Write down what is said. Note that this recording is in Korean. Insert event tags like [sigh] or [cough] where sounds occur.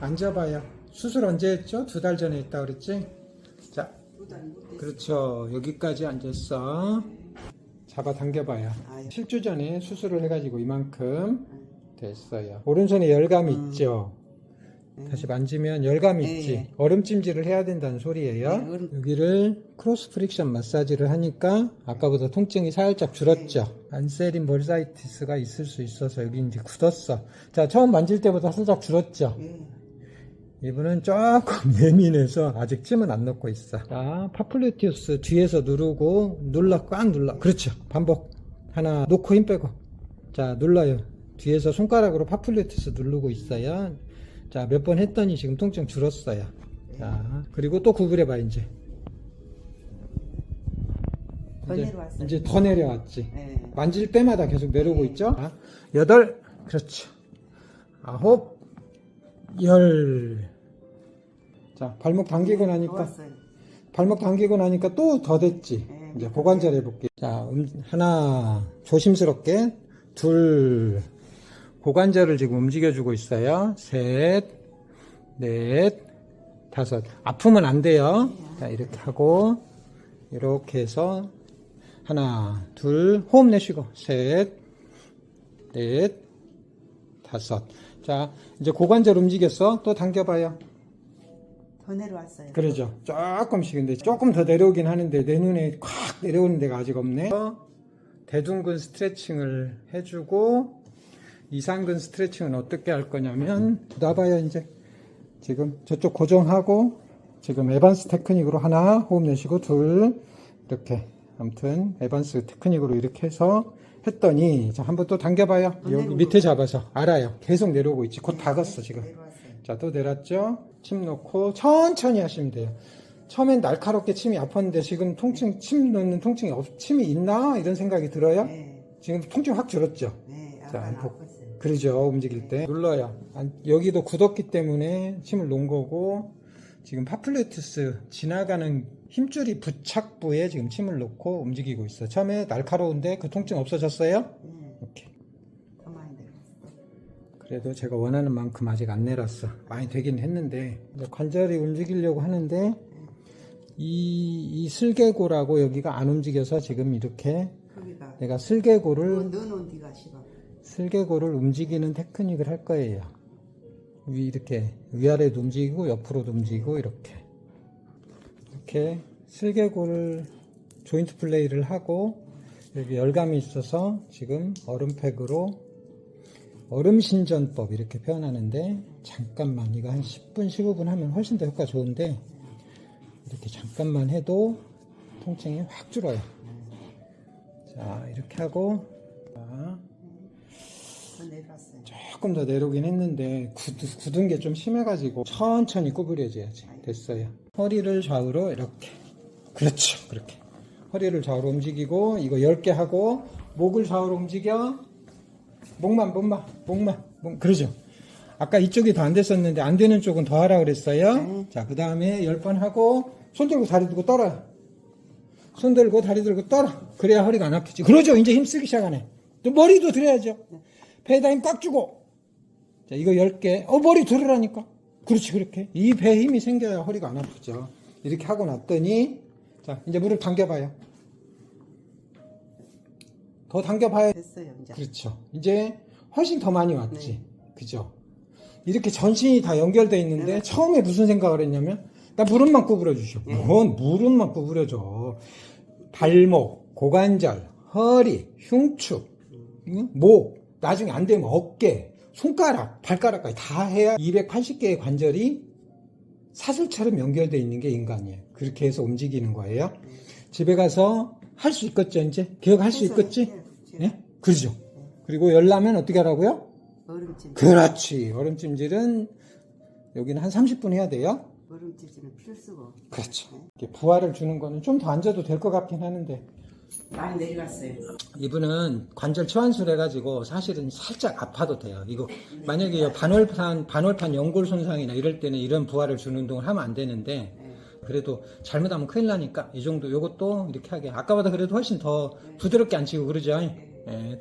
앉아봐요. 수술 언제 했죠? 두 달 전에 했다 그랬지? 자, 그렇죠. 여기까지 앉았어. 잡아 당겨봐요. 아유. 7주 전에 수술을 해가지고 이만큼 됐어요. 오른손에 열감 이 있죠? 다시 만지면 열감이 예, 있지. 예. 얼음찜질을 해야 된다는 소리예요. 네, 얼음- 여기를 크로스 프릭션 마사지를 하니까 아까보다 통증이 살짝 줄었죠. 네. 안세린 벌사이티스가 있을 수 있어서 여기 이제 굳었어. 자, 처음 만질 때보다 살짝 줄었죠. 예. 이분은 조금 [laughs] 예민해서 아직 침은 안 넣고 있어. 자, 파플레티우스 뒤에서 누르고 눌러 꽉 눌러. 그렇죠. 반복. 하나 놓고 힘 빼고. 자, 눌러요. 뒤에서 손가락으로 파플레티우스 누르고 있어요. 자, 몇 번 했더니 지금 통증 줄었어요. 자, 그리고 또 구부려 봐 이제. 더 이제, 내려왔어요. 이제 더 내려왔지. 예. 만질 때마다 계속 내려오고 있죠. 자, 여덟, 그렇죠. 아홉, 열. 자, 발목 당기고 나니까, 좋았어요. 발목 당기고 나니까 또 더 됐지. 네. 이제 고관절 해볼게. 자, 음, 하나, 조심스럽게, 둘, 고관절을 지금 움직여주고 있어요. 셋, 넷, 다섯. 아프면 안 돼요. 자, 이렇게 하고, 이렇게 해서, 하나, 둘, 호흡 내쉬고, 셋, 넷, 다섯. 자, 이제 고관절 움직였어. 또 당겨봐요. 더 내려왔어요. 그러죠. 조금씩인데 조금 더 내려오긴 하는데 내 눈에 콱 내려오는 데가 아직 없네. 대둔근 스트레칭을 해주고 이상근 스트레칭은 어떻게 할 거냐면 놔봐요 이제 지금 저쪽 고정하고 지금 에반스 테크닉으로 하나 호흡 내쉬고 둘 이렇게 아무튼 에반스 테크닉으로 이렇게 해서 했더니 자 한번 또 당겨봐요 여기 밑에 잡아서 알아요 계속 내려오고 있지 곧 박았어 지금 내려왔어요. 자, 또 내렸죠? 침 놓고 천천히 하시면 돼요. 처음엔 날카롭게 침이 아팠는데 지금 통증, 침 넣는 통증이 없, 침이 있나? 이런 생각이 들어요? 네. 지금 통증 확 줄었죠? 네. 자. 그러죠. 움직일 때. 눌러요. 안- 여기도 굳었기 때문에 침을 놓은 거고, 지금 파플레투스 지나가는 힘줄이 부착부에 지금 침을 놓고 움직이고 있어. 처음에 날카로운데 그 통증 없어졌어요? 네. 오케이. 더 많이 내려왔어요. 그래도 제가 원하는 만큼 아직 안 내렸어. 많이 되긴 했는데 관절이 움직이려고 하는데 이, 이 슬개골하고 여기가 안 움직여서 지금 이렇게 거기가 내가 뭐 슬개골을 넣어놓은 뒤가 싫어. 슬개골을 움직이는 테크닉을 할 거예요. 위 이렇게 위아래도 움직이고 옆으로도 움직이고 이렇게 이렇게 슬개골 조인트 플레이를 하고 여기 열감이 있어서 지금 얼음팩으로 얼음 신전법 이렇게 표현하는데 잠깐만 이거 한 10분 15분 하면 훨씬 더 효과 좋은데 이렇게 잠깐만 해도 통증이 확 줄어요. 자 이렇게 하고 자, 더 내려왔어요. 조금 더 내려오긴 했는데 굳, 굳은 게 좀 심해가지고 천천히 구부려져야지. 됐어요. 허리를 좌우로 이렇게. 그렇죠. 그렇게. 허리를 좌우로 움직이고 이거 10개 하고 목을 좌우로 움직여. 목만 목만 목만 목. 그러죠. 아까 이쪽이 더 안 됐었는데 안 되는 쪽은 더 하라 그랬어요. 네. 자그 다음에 10번 하고 손 들고 다리 들고 떨어요. 손 들고 다리 들고 떨어. 그래야 허리가 안 아프지. 그러죠. 이제 힘쓰기 시작하네. 또 머리도 들어야죠 배에다 힘 꽉 주고. 자 이거 10개. 어 머리 들으라니까. 그렇지 그렇게. 이 배에 힘이 생겨야 허리가 안 아프죠. 이렇게 하고 났더니 자 이제 무릎 당겨봐요. 더 당겨봐야 됐어요. 이제. 그렇죠. 이제 훨씬 더 많이 왔지. 그죠? 이렇게 전신이 다 연결돼 있는데 처음에 무슨 생각을 했냐면 나 무릎만 구부려 주시오. 뭔 무릎만 구부려줘. 발목 고관절 허리 흉추 응? 목 나중에 안 되면 어깨 손가락 발가락까지 다 해야 280개의 관절이 사슬처럼 연결돼 있는 게 인간이에요 그렇게 해서 움직이는 거예요 집에 가서 할 수 있겠죠 이제 기억할 수 있겠지. 예? 그러죠. 그리고 열나면 어떻게 하라고요? 얼음찜. 그렇지. 얼음찜질은 여기는 한 30분 해야 돼요. 얼음찜질은 필수고. 그렇죠. 부하를 주는 거는 좀 더 앉아도 될 것 같긴 하는데 많이 내려갔어요. 이분은 관절 치환술 해가지고 사실은 살짝 아파도 돼요. 이거 만약에 반월판 반월판 연골 손상이나 이럴 때는 이런 부하를 주는 운동을 하면 안 되는데 그래도 잘못하면 큰일 나니까 이 정도 요것도 이렇게 하게 아까보다 그래도 훨씬 더 부드럽게 앉히고 그러죠. 예.